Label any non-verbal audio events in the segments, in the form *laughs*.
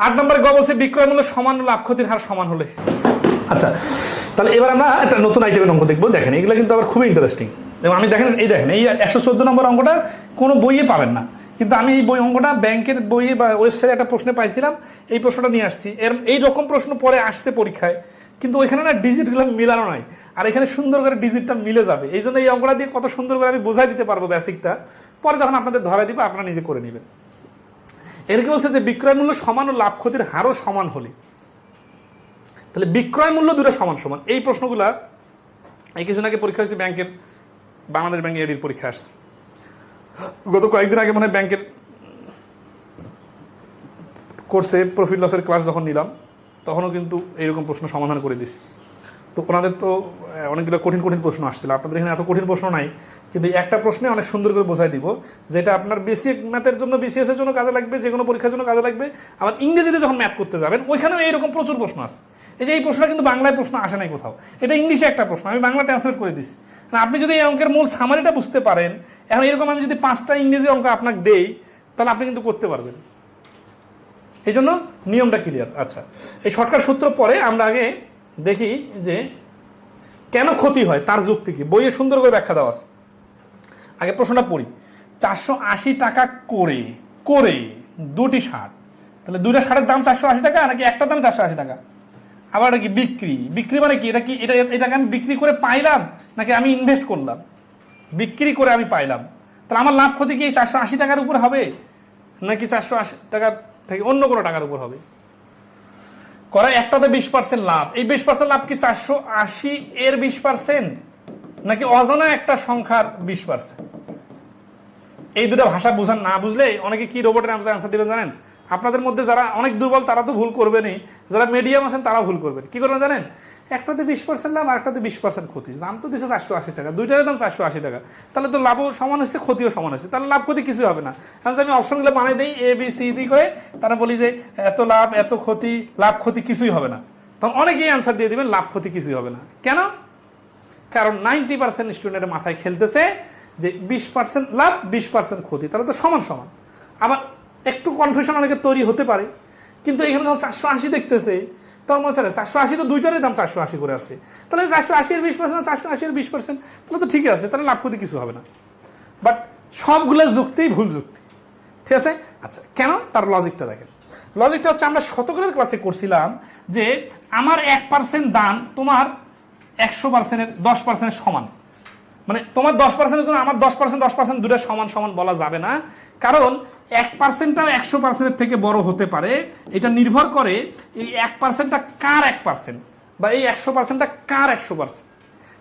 আট নম্বরে গ বলছে, বিক্রয় মূল্য সমান লাভ ক্ষতির হার সমান হলে। আচ্ছা তাহলে এবার আমরা একটা নতুন আইটেমের অঙ্ক দেখব। দেখেন, এগুলো কিন্তু আবার খুবই ইন্টারেস্টিং এবং আমি দেখেন, এই দেখেন, এই একশো চোদ্দ নম্বর অঙ্কটা কোনো বইয়ে পাবেন না। কিন্তু আমি এই বই, অঙ্কটা ব্যাংকের বইয়ে বা ওয়েবসাইটে একটা প্রশ্নে পাইছিলাম, এই প্রশ্নটা নিয়ে আসছি। এর, এই রকম প্রশ্ন পরে আসছে পরীক্ষায়, কিন্তু ওইখানে না ডিজিটগুলো মিলানো নাই। আর এখানে সুন্দর করে ডিজিটটা মিলে যাবে। এই জন্য এই অঙ্কটা দিয়ে কত সুন্দর করে আমি বোঝাই দিতে পারব বেসিকটা পরে যখন আপনাদের ধরা দিব, আপনারা নিজে করে নেবেন। এরকে বলছে যে বিক্রয় মূল্য সমান ও লাভ ক্ষতির হারও সমান হলে। তাহলে বিক্রয় মূল্য দুটো সমান সমান। এই প্রশ্নগুলা এই কিছুদিন আগে পরীক্ষা হয়েছে ব্যাংকের, বাংলাদেশ ব্যাংকে এডির পরীক্ষা আসছে। গত কয়েকদিন আগে মনে ব্যাংকের কোর্সে প্রফিট লসের ক্লাস যখন নিলাম, তখনও কিন্তু এইরকম প্রশ্ন সমাধান করে দিছি তো ওনাদের তো অনেকগুলো কঠিন কঠিন প্রশ্ন আসছিল। আপনাদের এখানে এত কঠিন প্রশ্ন নাই, কিন্তু একটা প্রশ্নে অনেক সুন্দর করে বোঝাই দিব, যেটা আপনার বেসিক ম্যাথের জন্য বিসিএস এর জন্য কাজে লাগবে, যে কোনো পরীক্ষার জন্য কাজে লাগবে। আবার ইংরেজিতে যখন ম্যাথ করতে যাবেন, ওইখানেও এইরকম প্রচুর প্রশ্ন আছে। এই যে এই প্রশ্নটা কিন্তু বাংলায় প্রশ্ন আসে নাই কোথাও। এটা ইংলিশে একটা প্রশ্ন, আমি বাংলা ট্রান্সলেট করে দিচ্ছি আপনি যদি এই অঙ্কের মূল সামারিটা বুঝতে পারেন, এখন এরকম আমি যদি পাঁচটা ইংরেজি অঙ্ক আপনাকে দেই, তাহলে আপনি কিন্তু করতে পারবেন। এই জন্য নিয়মটা ক্লিয়ার আচ্ছা এই শর্টকাট সূত্র পরে আমরা আগে দেখি যে কেন ক্ষতি হয়, তার যুক্তি কি? বইয়ে সুন্দর করে ব্যাখ্যা দেওয়া আছে। আগে প্রশ্নটা পড়ি। চারশো আশি টাকা করে করে দুটি শার্ট তাহলে দুইটা শার্টের দাম চারশো আশি টাকা নাকি একটা দাম চারশো আশি টাকা? আবার এটা কি বিক্রি? বিক্রি মানে কি? এটা কি, এটা, এটাকে আমি বিক্রি করে পাইলাম নাকি আমি ইনভেস্ট করলাম? বিক্রি করে আমি পাইলাম। তাহলে আমার লাভ ক্ষতি কি চারশো আশি টাকার উপর হবে? নাকি চারশো আশি টাকার থেকে অন্য কোনো টাকার উপর হবে? করা একটাতে বিশ পার্সেন্ট লাভ। এই বিশ পার্সেন্ট লাভ কি চারশো আশি এর বিশ পার্সেন্ট? নাকি অজানা একটা সংখ্যার বিশ পার্সেন্ট? এই দুটা ভাষা বুঝান না বুঝলে অনেকে কি রোবটের আনসার দিবেন জানেন? আপনাদের মধ্যে যারা অনেক দুর্বল, তারা তো ভুল করবেনই। যারা মিডিয়াম আছেন তারা ভুল করবেন। কি করবেন জানেন? একটাতে বিশ পার্সেন্ট লাভ আর একটাতে বিশ পার্সেন্ট ক্ষতি। দাম তো দিচ্ছে চারশো আশি টাকা। দুইটার দাম চারশো আশি টাকা। তাহলে তো লাভও সমান হচ্ছে ক্ষতিও সমান হচ্ছে তাহলে লাভ ক্ষতি কিছু হবে না। আমি আমি অপশনগুলো বানিয়ে দিই এ বি সি ডি করে, তারা বলি যে, এত লাভ, এত ক্ষতি, লাভ ক্ষতি কিছুই হবে না। তখন অনেকেই অ্যান্সার দিয়ে দিবেন লাভ ক্ষতি কিছুই হবে না। কেন? কারণ নাইনটি পার্সেন্ট স্টুডেন্টের মাথায় খেলতেছে যে বিশ পার্সেন্ট লাভ, বিশ পার্সেন্ট ক্ষতি। তাহলে তো সমান সমান। আবার একটু কনফিউশন অনেকে তৈরি হতে পারে। কিন্তু এখানে যখন চারশো আশি দেখতেছে তখন মনে হচ্ছে চারশো আশি তো দুইটারই দাম চারশো আশি করে আছে। তাহলে চারশো আশি বিশ পার্সেন্ট চারশো আশি বিশ পার্সেন্ট তাহলে তো ঠিকই আছে, তাহলে লাভ করতে কিছু হবে না। বাট সবগুলো যুক্তিই ভুল যুক্তি। ঠিক আছে? আচ্ছা কেন? তার লজিকটা দেখেন। লজিকটা হচ্ছে আমরা শতকরের ক্লাসে করছিলাম যে আমার এক পার্সেন্ট দাম তোমার একশো পার্সেন্টের দশ পার্সেন্টের সমান। মানে তোমার দশ পার্সেন্টের জন্য আমার দশ পার্সেন্ট দশ পার্সেন্ট দুটো সমান সমান বলা যাবে না। কারণ এক পার্সেন্টটাও একশো পার্সেন্টের থেকে বড় হতে পারে। এটা নির্ভর করে এই এক পার্সেন্টটা কার এক পার্সেন্ট বা এই একশো পার্সেন্টটা কার একশো পার্সেন্ট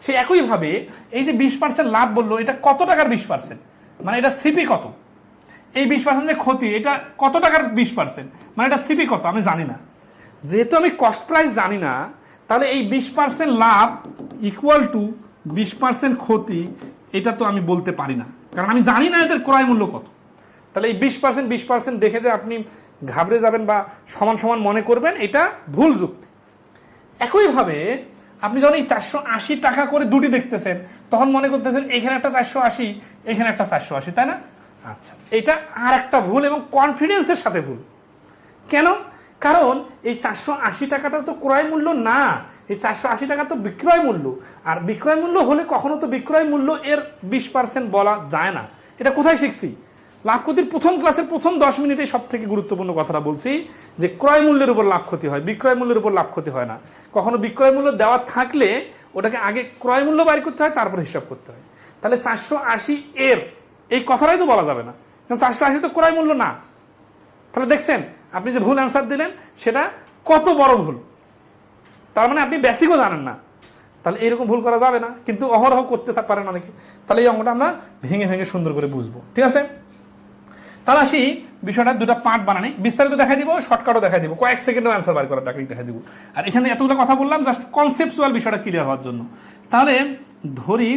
সে একইভাবে এই যে বিশ পার্সেন্ট লাভ বলল, এটা কত টাকার বিশ পার্সেন্ট মানে এটা সিপি কত? এই বিশ পার্সেন্ট যে ক্ষতি, এটা কত টাকার বিশ পার্সেন্ট মানে এটা সিপি কত? আমি জানি না। যেহেতু আমি কস্ট প্রাইস জানি না, তাহলে এই বিশ পার্সেন্ট লাভ ইকুয়াল টু বিশ পার্সেন্ট ক্ষতি, এটা তো আমি বলতে পারি না। কারণ আমি জানি না এদের ক্রয় মূল্য কত। তাহলে এই বিশ পার্সেন্ট বিশ পার্সেন্ট দেখে যে আপনি ঘাবড়ে যাবেন বা সমান সমান মনে করবেন, এটা ভুল যুক্তি। একইভাবে আপনি যখন এই চারশো আশি টাকা করে দুটি দেখতেছেন, তখন মনে করতেছেন এখানে একটা চারশো আশি, এখানে একটা চারশো আশি, তাই না? আচ্ছা এটা আর একটা ভুল এবং কনফিডেন্সের সাথে ভুল। কেন? কারণ এই চারশো আশি টাকাটা তো ক্রয় মূল্য না, এই চারশো আশি টাকা তো বিক্রয় মূল্য। আর বিক্রয় মূল্য হলে কখনো তো বিক্রয় মূল্য এর বিশ পার্সেন্ট বলা যায় না। এটা কোথায় শিখছি? লাভ ক্ষতির প্রথম ক্লাসের প্রথম দশ মিনিটে সব থেকে গুরুত্বপূর্ণ কথাটা বলছি যে ক্রয় মূল্যের উপর লাভ ক্ষতি হয়। বিক্রয় মূল্যের উপর লাভ ক্ষতি হয় না। কখনো বিক্রয় মূল্য দেওয়া থাকলে ওটাকে আগে ক্রয় মূল্য বাইর করতে হয়, তারপর হিসাব করতে হয়। তাহলে চারশো আশি এর এই কথাটাই তো বলা যাবে না। কারণ চারশো আশি তো ক্রয় মূল্য না। তাহলে দেখছেন, আপনি যে ভুল অ্যান্সার দিলেন, সেটা কত বড় ভুল। তার মানে আপনি বেসিকও জানেন না। তাহলে এরকম ভুল করা যাবে না। কিন্তু অহরহ করতে পারেন অনেকে। তাহলে এই অঙ্কটা আমরা ভেঙে ভেঙে সুন্দর করে বুঝব। ঠিক আছে? তাহলে আসি বিষয়টা দুটো পার্ট বানানি। বিস্তারিত দেখা দিব শর্টকাটও দেখা দিব। কয়েক সেকেন্ডের অ্যান্সার বার করার টাকাই দেখা দিব। আর এখানে এতগুলো কথা বললাম জাস্ট কনসেপচুয়াল বিষয়টা ক্লিয়ার হওয়ার জন্য। তাহলে ধরি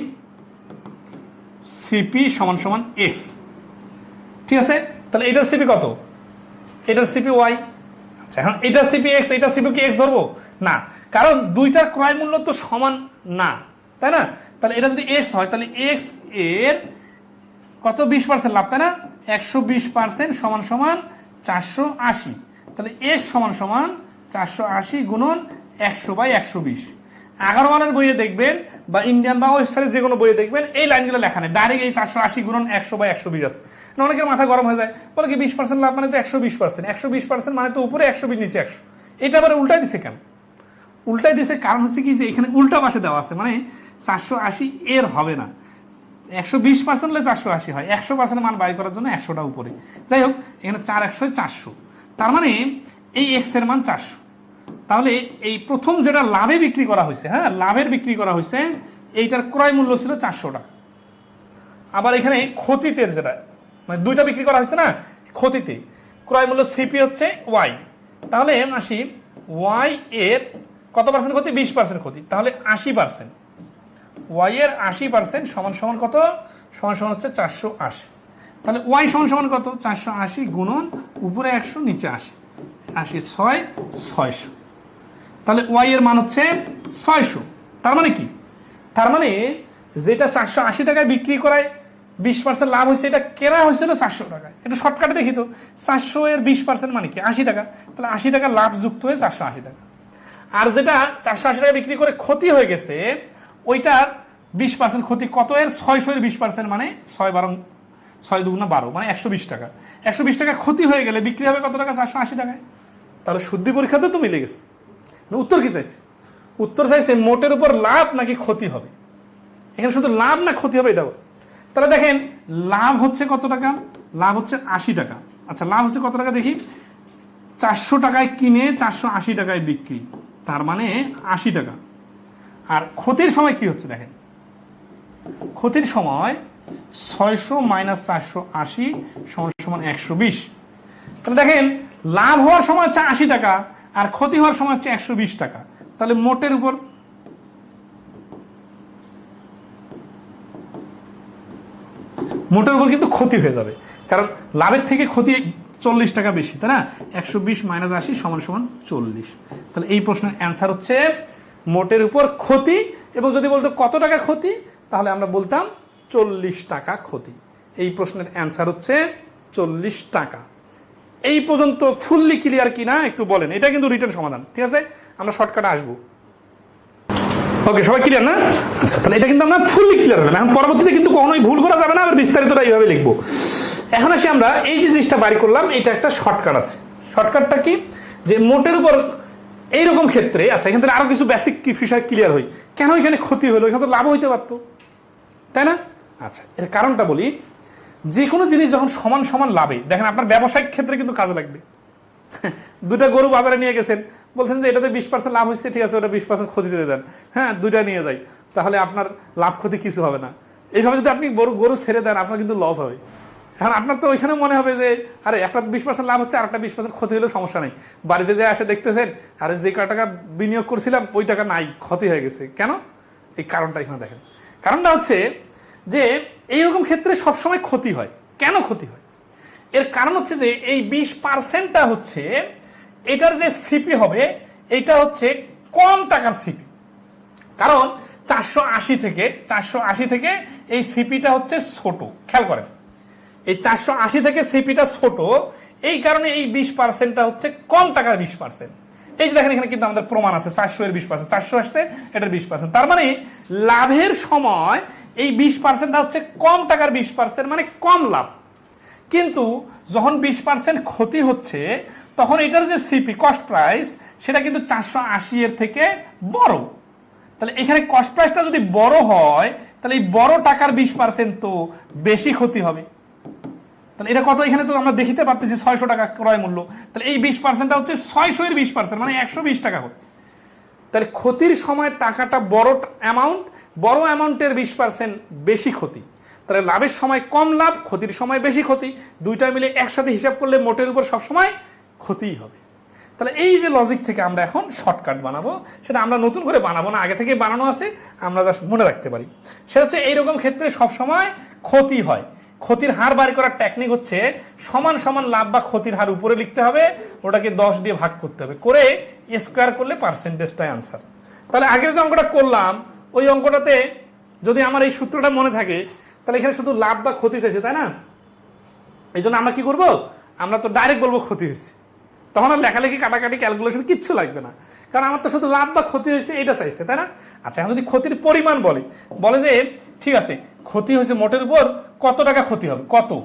সিপি সমান সমান এক্স ঠিক আছে? তাহলে এটার সিপি কত? এটার সিপি ওয়াই আচ্ছা এখন এটার সিপি এক্স এটার সিপি কি এক্স ধরবো? না। কারণ দুইটার ক্রয় মূল্য তো সমান না, তাই না? তাহলে এটা যদি এক্স হয়, তাহলে এক্সের কত? বিশ পার্সেন্ট লাভ, তাই না? একশো বিশ পার্সেন্ট সমান সমান চারশো আশি। তাহলে এক্স সমান সমান চারশো আশি গুণন একশো বাই একশো বিশ। এগারোওয়ালার বইয়ে দেখবেন বা ইন্ডিয়ান বা ওয়েবসাইটে যে কোনো বইয়ে দেখবেন এই লাইনগুলো লেখা নেই। ডাইরেক্ট এই চারশো আশি গুণন একশো বাই একশো বিশ আছে। অনেকের মাথা গরম হয়ে যায়। বলে কি বিশ পার্সেন্ট লাভ মানে তো একশো বিশ পার্সেন্ট। একশো বিশ পার্সেন্ট মানে তো উপরে একশো বিশ, নিচে একশো। এটা আবার উল্টাই দিছে কেন? উল্টাই দিছে কারণ হচ্ছে কি যে এখানে উল্টা পাশে দেওয়া আছে। মানে চারশো আশি এর হবে না। একশো বিশ পার্সেন্ট হলে চারশো আশি হয়। একশো পার্সেন্ট মান বাই করার জন্য একশোটা উপরে। যাই হোক, এখানে চার একশো, চারশো। তার মানে এই এক্সের মান চারশো। তাহলে এই প্রথম যেটা লাভে বিক্রি করা হয়েছে হ্যাঁ লাভের বিক্রি করা হয়েছে, এইটার ক্রয় মূল্য ছিল চারশো টাকা। আবার এখানে ক্ষতিতে যেটা মানে দুইটা বিক্রি করা হয়েছে না, ক্ষতিতে। ক্রয় মূল্য সিপি হচ্ছে ওয়াই তাহলে আসি ওয়াই এর কত পার্সেন্ট ক্ষতি? বিশ পার্সেন্ট ক্ষতি। তাহলে আশি পার্সেন্ট ওয়াই এর আশি পার্সেন্ট সমান সমান কত? সমান সমান হচ্ছে চারশো আশি। তাহলে ওয়াই সমান সমান কত? চারশো আশি গুণন উপরে একশো, নিচে আশি। আশি ছয়, ছয়শো। তাহলে ওয়াই এর মান হচ্ছে ছয়শো। তার মানে কি? তার মানে যেটা চারশো আশি টাকায় বিক্রি করায় বিশ পার্সেন্ট লাভ হয়েছে, এটা কেনা হয়েছিল চারশো টাকায়। এটা শর্টকাটে দেখি তো। চারশো এর বিশ পার্সেন্ট মানে কি? আশি টাকা। তাহলে আশি টাকা লাভ যুক্ত হয়ে চারশো আশি টাকা। আর যেটা চারশো আশি টাকা বিক্রি করে ক্ষতি হয়ে গেছে, ওইটার বিশ পার্সেন্ট ক্ষতি কত? এর ছয়শো এর বিশ পার্সেন্ট মানে ছয় বারো ছয় দুগুণা বারো মানে একশো বিশ টাকা। একশো বিশ টাকা ক্ষতি হয়ে গেলে বিক্রি হবে কত টাকা? চারশো আশি টাকায়। তাহলে শুদ্ধি পরীক্ষাতে তো মিলে গেছে উত্তর কি চাইছে? উত্তর চাইছে মোটের উপর লাভ নাকি ক্ষতি হবে? এখানে শুধু লাভ না ক্ষতি হবে এটাও? তাহলে দেখেন, লাভ হচ্ছে কত টাকা? লাভ হচ্ছে আশি টাকা। আচ্ছা লাভ হচ্ছে কত টাকা দেখি? চারশো টাকায় কিনে চারশো আশি টাকায় বিক্রি। তার মানে আশি টাকা। আর ক্ষতির সময় কি হচ্ছে দেখেন? ক্ষতির সময় ছয়শো মাইনাস চারশো আশি সমান সমান একশো বিশ। তাহলে দেখেন, লাভ হওয়ার সময় হচ্ছে আশি টাকা, আর ক্ষতি হওয়ার সময় হচ্ছে একশো বিশ টাকা। তাহলে মোটের উপর মোটের উপর কিন্তু ক্ষতি হয়ে যাবে। কারণ লাভের থেকে ক্ষতি চল্লিশ টাকা বেশি, তাই না? একশো বিশ মাইনাস আশি সমান সমান চল্লিশ। তাহলে এই প্রশ্নের অ্যান্সার হচ্ছে মোটের উপর ক্ষতি, এবং যদি বলতো কত টাকা ক্ষতি তাহলে আমরা বলতাম চল্লিশ টাকা ক্ষতি। এই প্রশ্নের অ্যান্সার হচ্ছে চল্লিশ টাকা। এই পর্যন্ত ফুললি ক্লিয়ার কিনা একটু বলেন, এটা কিন্তু রিটার্ন সমাধান, ঠিক আছে? আমরা শর্টকাটে আসব। ওকে সবাই ক্লিয়ার না? আচ্ছা তাহলে এটা কিন্তু আমরা ফুললি ক্লিয়ার হলাম। এখন পরবর্তীতে কিন্তু কখনোই ভুল করা যাবে না, আবার বিস্তারিতটা এইভাবে লিখব। এখন আসি আমরা, এই যে জিনিসটা বাড়ি করলাম, এটা একটা শর্টকাট আছে। শর্টকাটটা কি? যে মোটের উপর এইরকম ক্ষেত্রে আচ্ছা এখান থেকে আরও কিছু বেসিক বিষয় ক্লিয়ার হই কেন এখানে ক্ষতি হলো? এখানে তো লাভ হইতে পারতো। তাই না? আচ্ছা এর কারণটা বলি যে কোনো জিনিস যখন সমান সমান লাভে, দেখেন আপনার ব্যবসায়িক ক্ষেত্রে কিন্তু কাজে লাগবে। *laughs* দুটা গরু বাজারে নিয়ে গেছেন, বলছেন যে এটাতে বিশ পার্সেন্ট লাভ হচ্ছে ঠিক আছে, ওটা বিশ পার্সেন্ট ক্ষতি দিয়ে দেন। হ্যাঁ দুইটা নিয়ে যাই, তাহলে আপনার লাভ ক্ষতি কিছু হবে না। এইভাবে যদি আপনি গরু গরু ছেড়ে দেন, আপনার কিন্তু লস হবে। এখন আপনার তো ওইখানে মনে হবে যে, আরে একটা বিশ পার্সেন্ট লাভ হচ্ছে আর একটা বিশ পার্সেন্ট ক্ষতি হলে সমস্যা নেই। বাড়িতে যে আসে দেখতেছেন, আরে যে টাকা বিনিয়োগ করছিলাম, ওই টাকা নাই, ক্ষতি হয়ে গেছে। কেন? এই কারণটা এখানে দেখেন। কারণটা হচ্ছে যে এইরকম ক্ষেত্রে সবসময় ক্ষতি হয়। কেন ক্ষতি হয়? এর কারণ হচ্ছে যে এই বিশ পার্সেন্টটা হচ্ছে এটার যে সিপি হবে, এটা হচ্ছে কম টাকার সিপি। কারণ চারশো আশি থেকে, চারশো আশি থেকে এই সিপিটা হচ্ছে ছোট, খেয়াল করেন। এই চারশো আশি থেকে সিপিটা ছোট, এই কারণে এই বিশ পার্সেন্টটা হচ্ছে কম টাকার বিশ পার্সেন্ট। এই যে দেখেন, এখানে কিন্তু আমাদের প্রমাণ আছে, চারশো এর বিশ পার্সেন্ট চারশো আসছে, এটার বিশ পার্সেন্ট তার মানে লাভের সময় এই বিশ পার্সেন্টটা হচ্ছে কম টাকার বিশ পার্সেন্ট মানে কম লাভ। কিন্তু যখন বিশ পার্সেন্ট ক্ষতি হচ্ছে, তখন এটার যে সিপি কস্ট প্রাইস সেটা কিন্তু চারশো আশি এর থেকে বড়। তাহলে এখানে কস্ট প্রাইসটা যদি বড় হয়, তাহলে এই বড় টাকার বিশ পার্সেন্ট তো বেশি ক্ষতি হবে। তাহলে এটা কত? এখানে তো আমরা দেখিতে পারতেছি ছয়শো টাকা ক্রয় মূল্য। তাহলে এই বিশ পার্সেন্টটা হচ্ছে ছয়শো এর বিশ পার্সেন্ট মানে একশো বিশ টাকা হবে তাহলে ক্ষতির সময় টাকাটা বড় অ্যামাউন্ট বড় অ্যামাউন্টের বিশ পার্সেন্ট বেশি ক্ষতি। তাহলে লাভের সময় কম লাভ, ক্ষতির সময় বেশি ক্ষতি, দুইটা মিলে একসাথে হিসাব করলে মোটের উপর সবসময় ক্ষতিই হবে। তাহলে এই যে লজিক থেকে আমরা এখন শর্টকাট বানাবো, সেটা আমরা নতুন করে বানাবো না, আগে থেকে বানানো আছে, আমরা জাস্ট মনে রাখতে পারি। সেটা হচ্ছে এইরকম ক্ষেত্রে সবসময় ক্ষতি হয়। ক্ষতির হার বাড়ি করার টেকনিক হচ্ছে সমান সমান লাভ বা ক্ষতির হার উপরে লিখতে হবে, ওটাকে দশ দিয়ে ভাগ করতে হবে। করে স্কোয়ার করলে পার্সেন্টেজটাই আনসার তাহলে আগের যে অঙ্কটা করলাম, ওই অঙ্কটাতে যদি আমার এই সূত্রটা মনে থাকে, তাহলে এখানে শুধু লাভ বা ক্ষতি চাইছে, তাই না? এই জন্য আমরা কি করব? আমরা তো ডাইরেক্ট বলব ক্ষতি হয়েছে। তখন আর লেখালেখি, কাটাকাটি ক্যালকুলেশন কিচ্ছু লাগবে না। কারণ আমার তো শুধু লাভ বা ক্ষতি হয়েছে এটা চাইছে, তাই না? আচ্ছা এখন যদি ক্ষতির পরিমাণ বলে বলে যে, ঠিক আছে, ক্ষতি হয়েছে মোটের উপর কত টাকা ক্ষতি হবে? কত?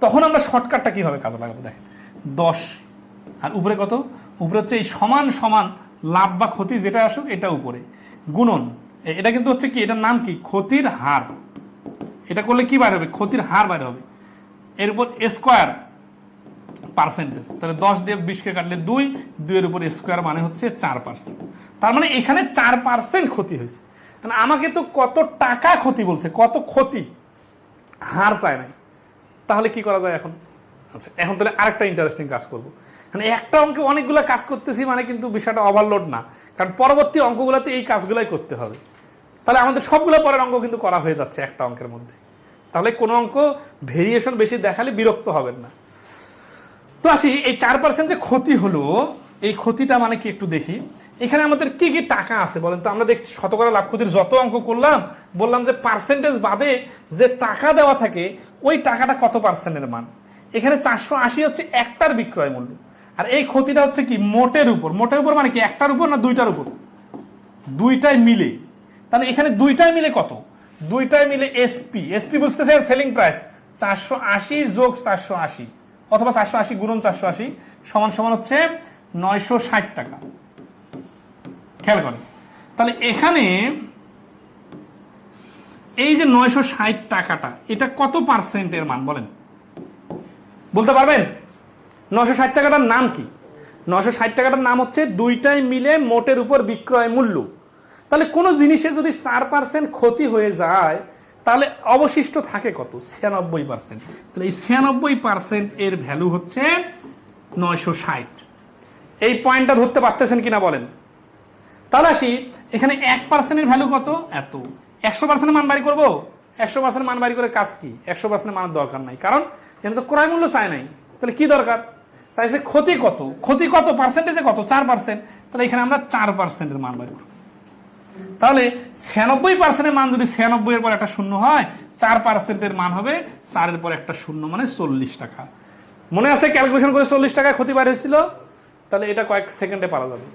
তখন আমরা শর্টকাটটা কীভাবে কাজে লাগাবো? দেখেন, দশ। আর উপরে কত? উপরে হচ্ছে এই সমান সমান লাভ বা ক্ষতি যেটা আসুক, এটা উপরে। গুণন এটা কিন্তু হচ্ছে কি, এটার নাম কি? ক্ষতির হার। এটা করলে কি বাইরে হবে? ক্ষতির হার বাইরে হবে। এর উপর স্কোয়ার পার্সেন্টেজ তাহলে দশ দিয়ে বিশকে কাটলে দুই, দুইয়ের উপর স্কোয়ার মানে হচ্ছে চার পার্সেন্ট তার মানে এখানে চার পার্সেন্ট ক্ষতি হয়েছে। মানে আমাকে তো কত টাকা ক্ষতি বলছে, কত ক্ষতি? হার চায় নাই। তাহলে কি করা যায় এখন? আচ্ছা এখন তাহলে আরেকটা ইন্টারেস্টিং কাজ করব। মানে একটা অঙ্কে অনেকগুলো কাজ করতেছি মানে কিন্তু বিষয়টা ওভারলোড না। কারণ পরবর্তী অঙ্কগুলোতে এই কাজগুলাই করতে হবে। তাহলে আমাদের সবগুলো পরের অঙ্ক কিন্তু করা হয়ে যাচ্ছে একটা অঙ্কের মধ্যে। তাহলে কোনো অঙ্ক ভেরিয়েশন বেশি দেখালে বিরক্ত হবেন না। তো আসি, এই চার পার্সেন্ট যে ক্ষতি হলো, এই ক্ষতিটা মানে কি একটু দেখি। এখানে আমাদের কি কি টাকা আছে বলেন তো? আমরা দেখছি শতকরা লাভ ক্ষতির যত অঙ্ক করলাম, বললাম যে পার্সেন্টেজ বাদে যে টাকা দেওয়া থাকে, ওই টাকাটা কত পার্সেন্টের মান? এখানে চারশো আশি হচ্ছে একটার বিক্রয় মূল্য। আর এই ক্ষতিটা হচ্ছে কি? মোটের উপর। মোটের উপর মানে কি? একটার উপর না দুইটার উপর? দুইটাই মিলে। তাহলে এখানে দুইটাই মিলে কত? দুইটাই মিলে এসপি এসপি বুঝতেছেন সেলিং প্রাইস চারশো আশি যোগ চারশো আশি। অথবা চারশো আশি গুণন চারশো আশি সমান সমান হচ্ছে নয়শো ষাট টাকা। খেয়াল করেন। তাহলে এখানে এই যে নয়শো ষাট টাকাটা, এটা কত পার্সেন্টের মান বলেন? বলতে পারবেন? নশো ষাট টাকাটার নাম কি? নশো ষাট টাকাটার নাম হচ্ছে দুইটাই মিলে মোটের উপর বিক্রয় মূল্য। তাহলে কোনো জিনিসে যদি চার পার্সেন্ট ক্ষতি হয়ে যায় তাহলে অবশিষ্ট থাকে কত? ছিয়ানব্বই পার্সেন্ট তাহলে এই ছিয়ানব্বই পার্সেন্ট এর ভ্যালু হচ্ছে নয়শো ষাট। এই পয়েন্টটা ধরতে পারতেছেন কিনা বলেন? তাহলে আসি, এখানে এক পার্সেন্টের ভ্যালু কত? এত। একশো পার্সেন্ট মান বাড়ি করব? একশো পার্সেন্ট মান বাড়ি করে কাজ কি? একশো পার্সেন্ট মানের দরকার নাই। কারণ এখানে তো ক্রয় মূল্য চায় নাই। তাহলে কি দরকার? চাইছে ক্ষতি কত? ক্ষতি কত? পার্সেন্টেজে কত? চার পার্সেন্ট তাহলে এখানে আমরা চার পার্সেন্টের মান বাড়ি করব। তাহলে ছিয়ানব্বই পার্সেন্টের মান যদি ছিয়ানব্বই এর পর একটা শূন্য হয়, চার পার্সেন্টের মান হবে চারের পর একটা শূন্য মানে চল্লিশ টাকা। মনে আছে ক্যালকুলেশন করে চল্লিশ টাকায় ক্ষতি বার হয়েছিল? তাহলে এটা কয়েক সেকেন্ডে পারা যাবে।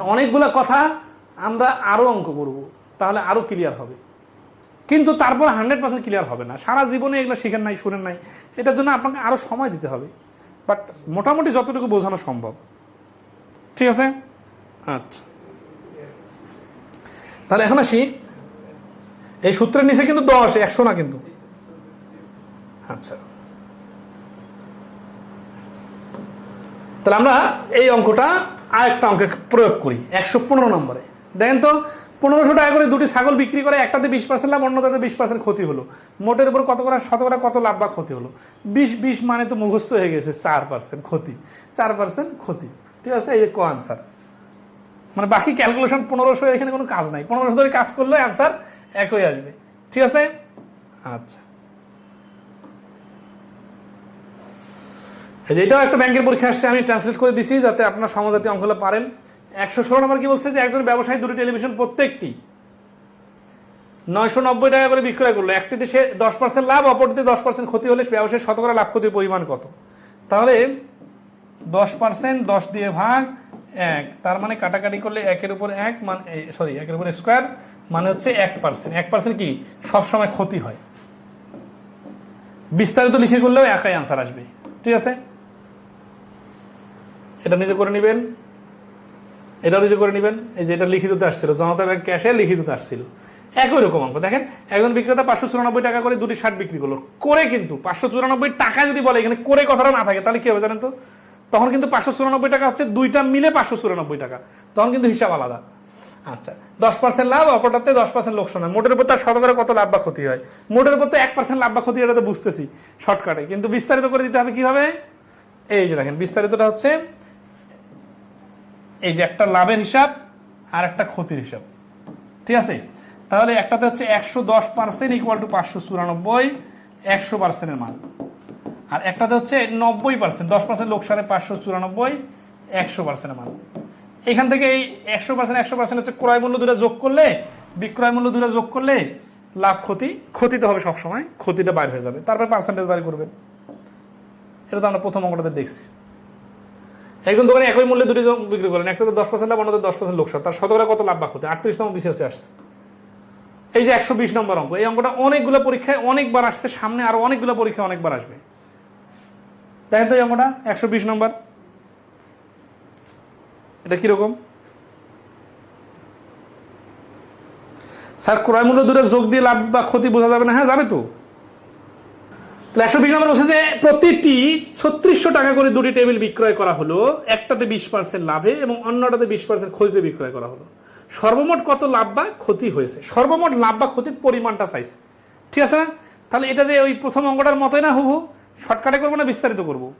অনেকগুলো কথা আমরা আরও অঙ্ক করব, তাহলে আরও ক্লিয়ার হবে। কিন্তু তারপর হান্ড্রেড পার্সেন্ট ক্লিয়ার হবে না। সারা জীবনে এগুলো শিখেন নাই, শুনেন নাই। এটার জন্য আপনাকে আরও সময় দিতে হবে। বাট মোটামুটি যতটুকু বোঝানো সম্ভব। ঠিক আছে? আচ্ছা। তাহলে এখন আসি। এই সূত্রের নিচে কিন্তু দশ, একশো না কিন্তু। আচ্ছা। তাহলে আমরা এই অঙ্কটা আর একটা অঙ্কে প্রয়োগ করি, একশো পনেরো নম্বরে। দেখেন তো, পনেরোশো টাকা করে দুটি ছাগল বিক্রি করে একটাতে বিশ পার্সেন্ট লাভ, অন্যটাতে বিশ পার্সেন্ট ক্ষতি হলো। মোটের উপর কত করে, শতকরা কত লাভ বা ক্ষতি হলো? বিশ বিশ মানে তো মুখস্থ হয়ে গেছে, চার পার্সেন্ট ক্ষতি, চার পার্সেন্ট ক্ষতি। ঠিক আছে? এই কো আনসার মানে বাকি ক্যালকুলেশন পনেরোশো এখানে কোনো কাজ নাই। পনেরোশো ধরে কাজ করলে অ্যান্সার একই আসবে। ঠিক আছে? আচ্ছা। এই যে এটাও একটা ব্যাংকের পরীক্ষা আসছে, আমি ট্রান্সলেট করে দিছি যাতে আপনার সমজাতীয় অঙ্কগুলো পারেন। একশো ষোলো নম্বর কি বলছে যে একজন ব্যবসায়ী দুটি টেলিভিশন প্রত্যেকটি নয়শো নব্বই টাকা করে বিক্রয় করল। একটিতে সে দশ পার্সেন্ট লাভ, অপরটিতে দশ পার্সেন্ট ক্ষতি হলে ব্যবসায়ী শতকরা লাভ ক্ষতির পরিমাণ কত? তাহলে দশ পার্সেন্ট দশ দিয়ে ভাগ এক। তার মানে কাটাকাটি করলে একের উপর এক মানে সরি একের উপর স্কোয়ার মানে হচ্ছে এক পার্সেন্ট এক পার্সেন্ট কি? সবসময় ক্ষতি হয়। বিস্তারিত লিখে করলেও একাই আনসার আসবে। ঠিক আছে? এটা নিজে করে নেবেন। এটাও নিজে করে নেবেন। এই যে এটা লিখিততে আসছিল। জনতা ব্যাংক ক্যাশে লিখিততে আসছিল। একই রকম অঙ্ক। দেখেন, একজন বিক্রেতা পাঁচশো চুরানব্বই টাকা করে দুটি শার্ট বিক্রি করল। করে কিন্তু পাঁচশো চুরানব্বই টাকা যদি বলে এখানে করে কথাটা না থাকে, তাহলে কি হবে জানেন তো? তখন কিন্তু পাঁচশো চুরানব্বই টাকা হচ্ছে, দুইটা মিলে পাঁচশো চুরানব্বই টাকা। তখন কিন্তু হিসাব আলাদা। আচ্ছা দশ পার্সেন্ট লাভ, অপরটাতে দশ পার্সেন্ট লোকসান হয়। মোটের উপর তার শতকরা কত লাভ বা ক্ষতি হয়? মোটের উপর তো এক পার্সেন্ট লাভ বা ক্ষতি এটা তো বুঝতেছি, শর্টকাটে। কিন্তু বিস্তারিত করে দিতে হবে কীভাবে? এই যে দেখেন, বিস্তারিতটা হচ্ছে, এই যে একটা লাভের হিসাব আর একটা ক্ষতির হিসাব। ঠিক আছে? তাহলে একটাতে হচ্ছে একশো দশ পার্সেন্ট ইকুয়াল টু পাঁচশো চুরানব্বই, একশো পার্সেন্টের মান। আর একটাতে হচ্ছে নব্বই পার্সেন্ট দশ পার্সেন্ট লোকসানে পাঁচশো চুরানব্বই, একশো পার্সেন্ট মান। এখান থেকে এই একশো পার্সেন্ট একশো পার্সেন্ট হচ্ছে ক্রয় মূল্য দুটো যোগ করলে, বিক্রয় মূল্য দুটো যোগ করলে লাভ, ক্ষতি ক্ষতি তো হবে সবসময়, ক্ষতিটা বাইর হয়ে যাবে। তারপরে পার্সেন্টেজ বাইর করবেন। এটা তো আমরা প্রথম অঙ্কটাতে দেখছি। একজন দোকানে একই মূল্যে দুটি বিক্রি করেন একটাতে দশ পার্সেন্ট লাভ অন্যদের দশ পার্সেন্ট লোকসান। তার শতকরা কত লাভ বা আটত্রিশতম বিসিএসে আসছে। এই যে একশো বিশ নম্বর অঙ্ক, এই অঙ্কটা অনেকগুলো পরীক্ষায় অনেকবার আসছে, সামনে আরও অনেকগুলো পরীক্ষায় অনেকবার আসবে। দেখেন তো এই একশো বিশ নম্বর। এটা কীরকম? স্যার, ক্রয় মূল্য দূরে যোগ দিয়ে লাভ বা ক্ষতি বোঝা যাবে না। হ্যাঁ যাবে তো। তাহলে একশো বিশ নম্বর বলছে যে প্রতিটি ছত্রিশশো টাকা করে দুটি টেবিল বিক্রয় করা হলো। একটাতে বিশ পার্সেন্ট লাভে এবং অন্যটাতে বিশ পার্সেন্ট ক্ষতিতে বিক্রয় করা হলো। সর্বমোট কত লাভ বা ক্ষতি হয়েছে? সর্বমোট লাভ বা ক্ষতির পরিমাণটা চাইছে। ঠিক আছে না? তাহলে এটা যে ওই প্রথম অঙ্কটার মতোই না হুবু শর্টকাটে করব না, বিস্তারিত করব?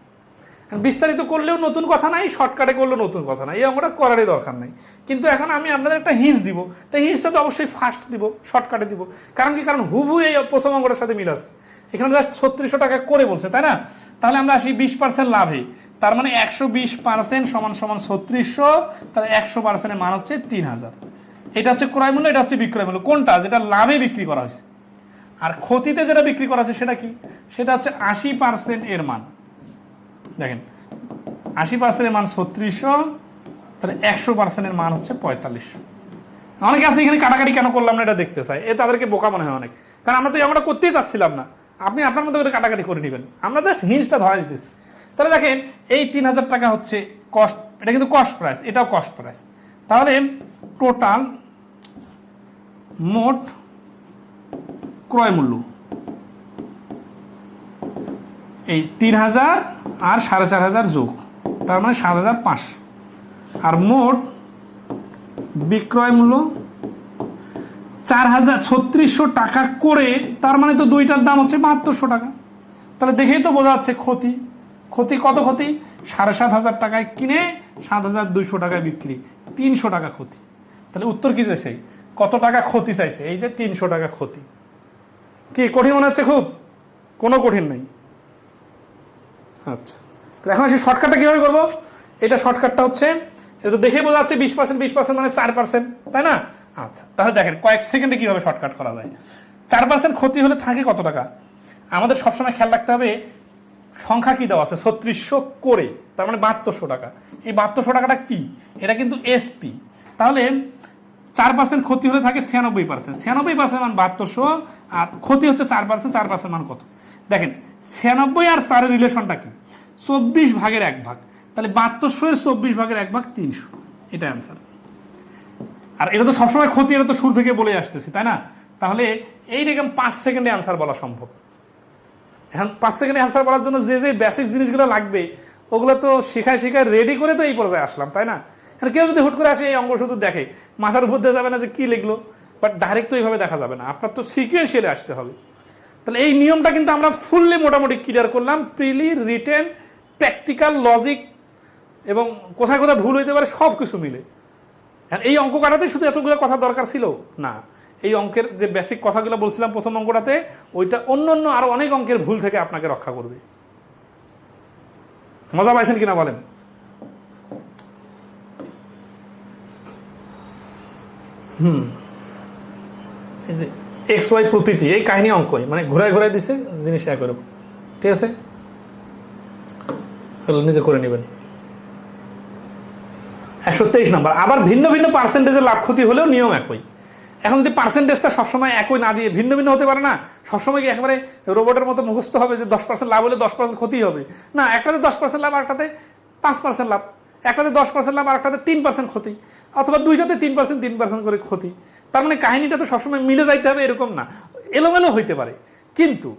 বিস্তারিত করলেও নতুন কথা নাই, শর্টকাটে করলেও নতুন কথা নাই। এই অঙ্কটা করারই দরকার নাই। কিন্তু এখন আমি আপনাদের একটা হিন্স দিব। তাই হিন্সটা তো অবশ্যই ফার্স্ট দিব, শর্টকাটে দিব। কারণ কি? কারণ হুবু এই প্রথম অঙ্কটার সাথে মিল আছে। এখানে জাস্ট ছত্রিশশো টাকা করে বলছে, তাই না? তাহলে আমরা আসি বিশ পার্সেন্ট লাভে। তার মানে একশো বিশ পার্সেন্ট সমান সমান ছত্রিশশো, তাহলে একশো পার্সেন্টের মান হচ্ছে তিন হাজার। এটা হচ্ছে ক্রয় মূল্য, এটা হচ্ছে বিক্রয় মূল্য। কোনটা? যেটা লাভে বিক্রি করা হয়েছে। আর ক্ষতিতে যেটা বিক্রি করা আছে সেটা কি? সেটা হচ্ছে আশি পার্সেন্ট এর মান। দেখেন, আশি পার্সেন্টের মান ছত্রিশশো, তাহলে একশো পার্সেন্টের মান হচ্ছে পঁয়তাল্লিশশো। অনেকে আছে এখানে কাটাকাটি কেন করলাম না এটা দেখতে চাই? এ তাদেরকে বোকা মনে হয় অনেক। কারণ আমরা তো আমরা করতেই চাচ্ছিলাম না। আপনি আপনার মতো করে কাটাকাটি করে নেবেন। আমরা জাস্ট হিন্সটা ধরা দিতেছি। তাহলে দেখেন, এই তিন হাজার টাকা হচ্ছে কস্ট এটা কিন্তু কস্ট প্রাইস এটাও কস্ট প্রাইস তাহলে টোটাল মোট ক্রয় মূল্য? এই তিন হাজার আর সাড়ে চার হাজার যোগ, তার মানে সাত হাজার পাঁচশো আর মোট বিক্রয় মূল্য চার হাজার ছত্রিশশো টাকা করে, তার মানে তো দুইটার দাম হচ্ছে বাহাত্তরশো টাকা। তাহলে দেখেই তো বোঝা যাচ্ছে ক্ষতি। ক্ষতি কত ক্ষতি? সাড়ে সাত হাজার টাকায় কিনে সাত হাজার দুইশো টাকায় বিক্রি, তিনশো টাকা ক্ষতি। তাহলে উত্তর কি চাইছে? কত টাকা ক্ষতি চাইছে? এই যে তিনশো টাকা ক্ষতি। কি, কঠিন মনে হচ্ছে খুব? কোনো কঠিন নেই। আচ্ছা। তো এখন সেই শর্টকাটটা কীভাবে করব? এটা শর্টকাটটা হচ্ছে এটা তো দেখে বোঝা যাচ্ছে বিশ পার্সেন্ট বিশ পার্সেন্ট মানে চার পার্সেন্ট তাই না? আচ্ছা তাহলে দেখেন, কয়েক সেকেন্ডে কীভাবে শর্টকাট করা যায়? চার পার্সেন্ট ক্ষতি হলে থাকে কত টাকা? আমাদের সবসময় খেয়াল রাখতে হবে, সংখ্যা কি দেওয়া আছে? ছত্রিশশো করে, তার মানে বাহাত্তরশো টাকা। এই বাহাত্তরশো টাকাটা কি? এটা কিন্তু এসপি তাহলে চার পার্সেন্ট ক্ষতি হলে থাকে ছিয়ানব্বই পার্সেন্ট ছিয়ানব্বই পার্সেন্ট মান বাহাত্তরশো আর ক্ষতি হচ্ছে চার পার্সেন্ট চার পার্সেন্ট মান কত? দেখেন, ছিয়ানব্বই আর চারের রিলেশনটা কি? চব্বিশ ভাগের এক ভাগ। তাহলে বাহাত্তরশো এর চব্বিশ ভাগের এক ভাগ তিনশো। এটা অ্যান্সার আর এটা তো সবসময় ক্ষতি, এটা তো শুরু থেকে বলে আসতেছি, তাই না? তাহলে এই রকম পাঁচ সেকেন্ডে অ্যান্সার বলা সম্ভব। এখন পাঁচ সেকেন্ডে অ্যান্সার বলার জন্য যে যে বেসিক জিনিসগুলো লাগবে, ওগুলো তো শেখায় শেখায় রেডি করে তো এই পর্যায়ে আসলাম, তাই না? এখন কেউ যদি হুট করে আসে এই অঙ্গ শুধু দেখে, মাথার উপর দিয়ে যাবে না যে কী লিখলো বাট ডাইরেক্ট তো এইভাবে দেখা যাবে না। আপনার তো সিকুয়েন্সিয়ালে আসতে হবে। তাহলে এই নিয়মটা কিন্তু আমরা ফুললি মোটামুটি ক্লিয়ার করলাম। প্রিলি রিটেন প্র্যাকটিক্যাল লজিক এবং কোথায় কোথায় ভুল হইতে পারে সব কিছু মিলে। আর এই অঙ্ক কাটাতে শুধু এতগুলো কথা দরকার ছিল? না। এই অঙ্কের যে বেসিক কথাগুলো বলছিলাম প্রথম অঙ্কটাতে, ওইটা অন্য অন্য আরও অনেক অঙ্কের ভুল থেকে আপনাকে রক্ষা করবে। মজা পাইছেন কিনা বলেন? হুম। এই যে এক্স ওয়াই প্রতিটি, এই কাহিনী অঙ্কই মানে ঘুরায় ঘুরায় দিছে, জিনিস এক করে ঠিক আছে? নিজে করে নেবেন। একশো তেইশ নম্বর, আবার ভিন্ন ভিন্ন পার্সেন্টেজের লাভ ক্ষতি হলেও নিয়ম একই। এখন যদি পার্সেন্টেজটা সবসময় একই না দিয়ে ভিন্ন ভিন্ন হতে পারে না, সবসময় কি একেবারে রোবটের মতো মুখস্থ হবে যে দশ পার্সেন্ট লাভ হলে দশ পার্সেন্ট ক্ষতি হবে? না, একটাতে দশ পার্সেন্ট লাভ একটাতে পাঁচ পার্সেন্ট লাভ। একটাতে দশ পার্সেন্ট লাভ আর একটাতে তিন পার্সেন্ট ক্ষতি, অথবা দুইটাতে তিন পার্সেন্ট তিন পার্সেন্ট করে ক্ষতি। তার মানে কাহিনিটা তো সবসময় মিলে যাইতে হবে, এরকম না। এলোমেলো হইতে পারে। কিন্তু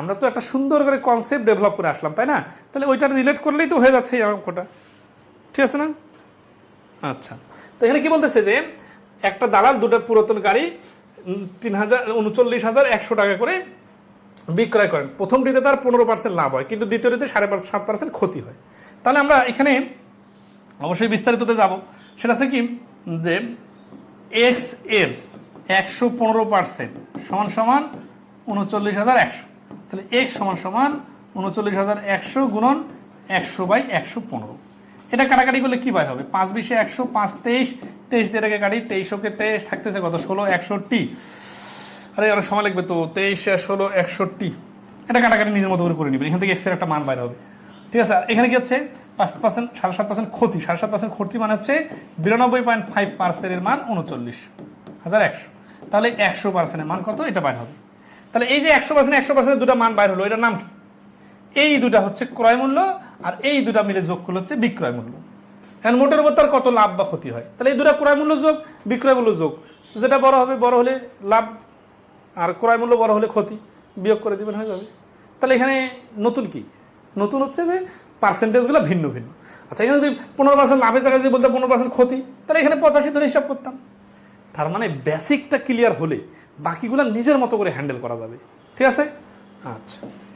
আমরা তো একটা সুন্দর করে কনসেপ্ট ডেভেলপ করে আসলাম, তাই না? তাহলে ওইটা রিলেট করলেই তো হয়ে যাচ্ছে এই অঙ্কটা। ঠিক আছে না? আচ্ছা। তো এখানে কি বলতেছে যে, একটা দালাল, দুটো পুরাতন গাড়ি তিন হাজার, উনচল্লিশ হাজার একশো টাকা করে বিক্রয় করেন। প্রথম প্রথমটিতে তার পনেরো পার্সেন্ট লাভ হয়, কিন্তু দ্বিতীয়টিতে সাড়ে পাঁচ, সাত পার্সেন্ট ক্ষতি হয়। তাহলে আমরা এখানে অবশ্যই বিস্তারিততে যাব। সেটা হচ্ছে কি, যে এক্সের একশো পনেরো পার্সেন্ট সমান সমান উনচল্লিশ হাজার একশো। তাহলে এক্স সমান সমান উনচল্লিশ হাজার একশো গুণন একশো বাই একশো পনেরো। এটা কাটাকাটি করলে কী বাই হবে? পাঁচ বিশে একশো, পাঁচ তেইশ তেইশ দিয়ে এটাকে কাটি, তেইশকে তেইশ থাকতেছে কত? ষোলো, একষট্টি। আরে অনেক সময় লাগবে তো, তেইশে ষোলো, একষট্টি। এটা কাটাকাটি নিজের মতো করে করে নেবেন এখান থেকে এক্সের একটা মান বাইর হবে। ঠিক আছে? আর এখানে কি হচ্ছে? পাঁচ পার্সেন্ট সাড়ে সাত পার্সেন্ট ক্ষতি। সাড়ে সাত পার্সেন্ট ক্ষতি মানে হচ্ছে বিরানব্বই পয়েন্ট ফাইভ পার্সেন্টের মান উনচল্লিশ হাজার একশো। তাহলে একশো পার্সেন্টের মান কত? এটা বাইর হবে। তাহলে এই যে একশো পার্সেন্ট একশো পার্সেন্টের দুটো মান বাইর হলো, এটার নাম কি? এই দুটা হচ্ছে ক্রয় মূল্য আর এই দুটা মিলে যোগ করলে হচ্ছে বিক্রয় মূল্য। এখন মোটের উপর তার কত লাভ বা ক্ষতি হয়? তাহলে এই দুটা ক্রয় মূল্য যোগ, বিক্রয় মূল্য যোগ। যেটা বড় হবে, বড় হলে লাভ আর ক্রয় মূল্য বড় হলে ক্ষতি। বিয়োগ করে দিবেন হয়ে যাবে। তাহলে এখানে নতুন কি? নতুন হচ্ছে যে পার্সেন্টেজগুলো ভিন্ন ভিন্ন। আচ্ছা এখানে যদি পনেরো পার্সেন্ট লাভের জায়গায় যদি বলতে পনেরো পার্সেন্ট ক্ষতি, তাহলে এখানে পঁচাশি ধরে হিসাব করতাম। তার মানে বেসিকটা ক্লিয়ার হলে বাকিগুলো নিজের মতো করে হ্যান্ডেল করা যাবে। ঠিক আছে? আচ্ছা।